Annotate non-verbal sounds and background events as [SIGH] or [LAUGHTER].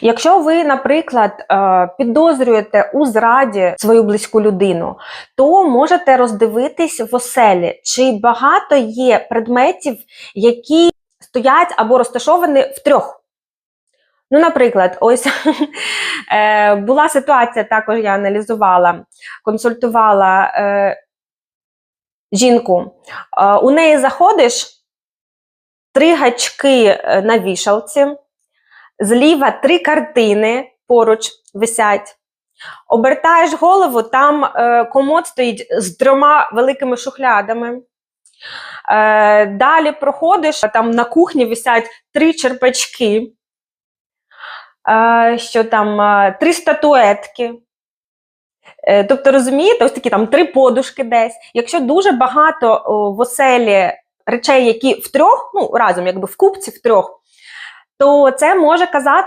Якщо ви, наприклад, е, підозрюєте у зраді свою близьку людину, то можете роздивитись в оселі, чи багато є предметів, які стоять або розташовані в трьох. Ну, наприклад, ось [LAUGHS] е, була ситуація, також я аналізувала, консультувала е, жінку. У неї заходиш три гачки на вішалці, зліва три картини поруч висять. Обертаєш голову, там е, комод стоїть з трьома великими шухлядами. Е, далі проходиш, там на кухні висять три черпачки, е, що там е, три статуетки. Е, тобто, розумієте, ось такі там три подушки десь. Якщо дуже багато о, в оселі речей, які втрьох, ну разом, якби в купці втрьох, то це може казати